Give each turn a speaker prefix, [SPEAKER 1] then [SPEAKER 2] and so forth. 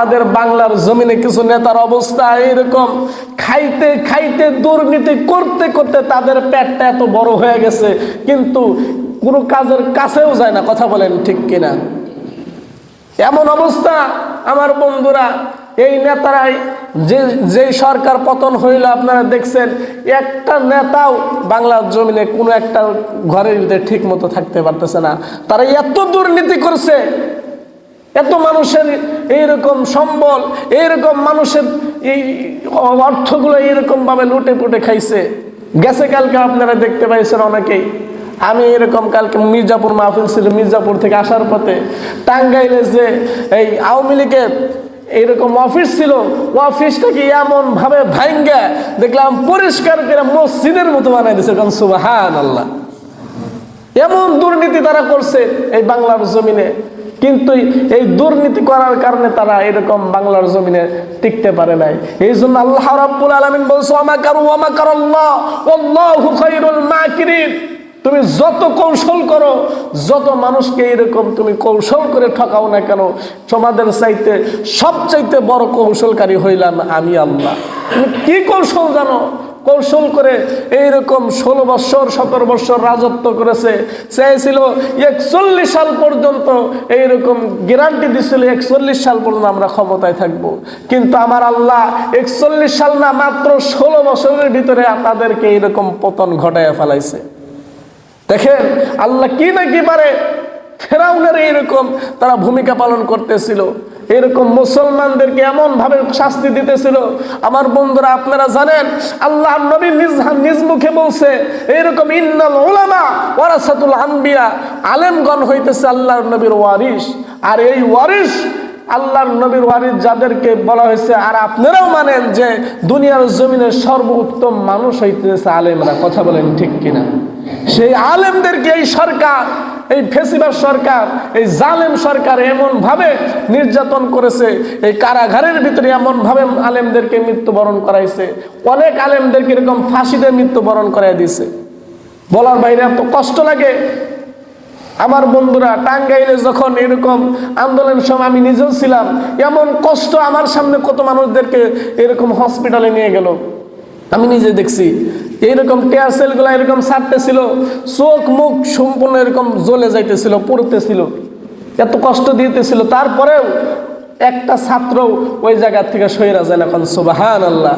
[SPEAKER 1] আমাদের বাংলার জমিনে কিছু নেতার অবস্থা এরকম। খাইতে খাইতে দুর্নীতি করতে করতে তাদের পেটটা এত বড় হয়ে গেছে, কিন্তু কোনো কাজের কাছেও যায় না, কথা বলেন ঠিক কিনা। এমন অবস্থা আমার বন্ধুরা, এই নেতারাই, যে যে সরকার পতন হইল আপনারা দেখছেন, একটা নেতাও বাংলার জমিনে কোনো একটা ঘরের ভিতরে ঠিক মতো থাকতে পারতেছে না। তারা এত দুর্নীতি করছে এত মানুষের এইরকম সম্বল এইরকম মানুষের এই অর্থগুলো এইরকম ভাবে লুটে পুটে খাইছে। গেছে কালকে আপনারা দেখতে পাইছেন অনেকেই। আমি এরকম কালকে মির্জাপুর মাহফিল ছিল, মির্জাপুর থেকে আসার পথে টাঙ্গাইলে যে এই আওয়ামী লীগের এইরকম অফিস ছিল, অফিসটাকে এমন ভাবে ভাঙ্গা দেখলাম পরিষ্কার করে মসজিদের মতো বানাই দিয়েছে কারণ সুবাহান আল্লাহ এমন দুর্নীতি তারা করছে এই বাংলার জমিনে। কিন্তু এই দুর্নীতি করার কারণে তারা এরকম বাংলার জমিনে টিকতে পারে নাই। এই জন্য আল্লাহ রাব্বুল আলামিন বলছে আমাকারু আমাকারাল্লাহ আল্লাহু? খায়রুল মাকিরিন। তুমি যত কৌশল করো, যত মানুষকে এরকম তুমি কৌশল করে ঠকাও না কেন, তোমাদের চাইতে সবচাইতে বড় কৌশলকারী হইলাম আমি আল্লাহ। তুমি কি কৌশল জানো? কৌশল করে এইরকম ষোলো বৎসর সতেরো বৎসর রাজত্ব করেছে। চেয়েছিল একচল্লিশ সাল পর্যন্ত এইরকম গ্যারান্টি দিছিল, একচল্লিশ সাল পর্যন্ত আমরা ক্ষমতায় থাকব। কিন্তু আমার আল্লাহ একচল্লিশ সাল না, মাত্র ষোলো বছরের ভিতরে তাদেরকে এইরকম পতন ঘটাইয়া ফেলাইছে। দেখেন, আল্লাহ কি না কি পারে ফেরাউনের এইরকম তারা ভূমিকা পালন করতেছিল। এরকম মুসলমানদেরকে এমন ভাবে শাস্তি দিতেছিল। আমার বন্ধুরা, আপনারা জানেন, আল্লাহ নবী নিজ নিজ মুখে বলছে এইরকম ইন্নাল ওলামা ওয়ারাসাতুল আম্বিয়া আলেমগণ হইতেছে আল্লাহর নবীর ওয়ারিস আর এই ওয়ারিস আল্লাহর নবীর ওয়ারিস যাদেরকে বলা হয়েছে, আর আপনারাও মানেন যে দুনিয়ার জমিনের সর্বোত্তম মানুষ হইতেছে আলেমরা। কথা বলেন ঠিক কিনা? সেই আলেমদেরকে এই সরকার এই ফেসিবার সরকার, এই জালেম সরকার এমন ভাবে নির্যাতন করেছে, এই কারাগারের ভিতরে এমন ভাবে আলেমদেরকে মৃত্যুবরণ করাইছে, অনেক আলেমদেরকে এরকম ফাঁসিতে মৃত্যুবরণ করাই দিছে। বলার বাইরে এত কষ্ট লাগে। আমার বন্ধুরা, টাঙ্গাইলে যখন এরকম আন্দোলন সময় আমি নিজেও ছিলাম, এমন কষ্ট আমার সামনে কত মানুষদেরকে এরকম হসপিটালে নিয়ে গেল। আমি নিজে দেখছি এইরকম টেয়ার সেলগুলো এরকম ছাড়তেছিল চোখ মুখ সম্পূর্ণ এরকম জ্বলে যাইতেছিল, পড়তেছিল, এত কষ্ট দিতেছিল। তারপরেও একটা ছাত্র ওই জায়গা থেকে সইরা যায় এখন সুবাহান আল্লাহ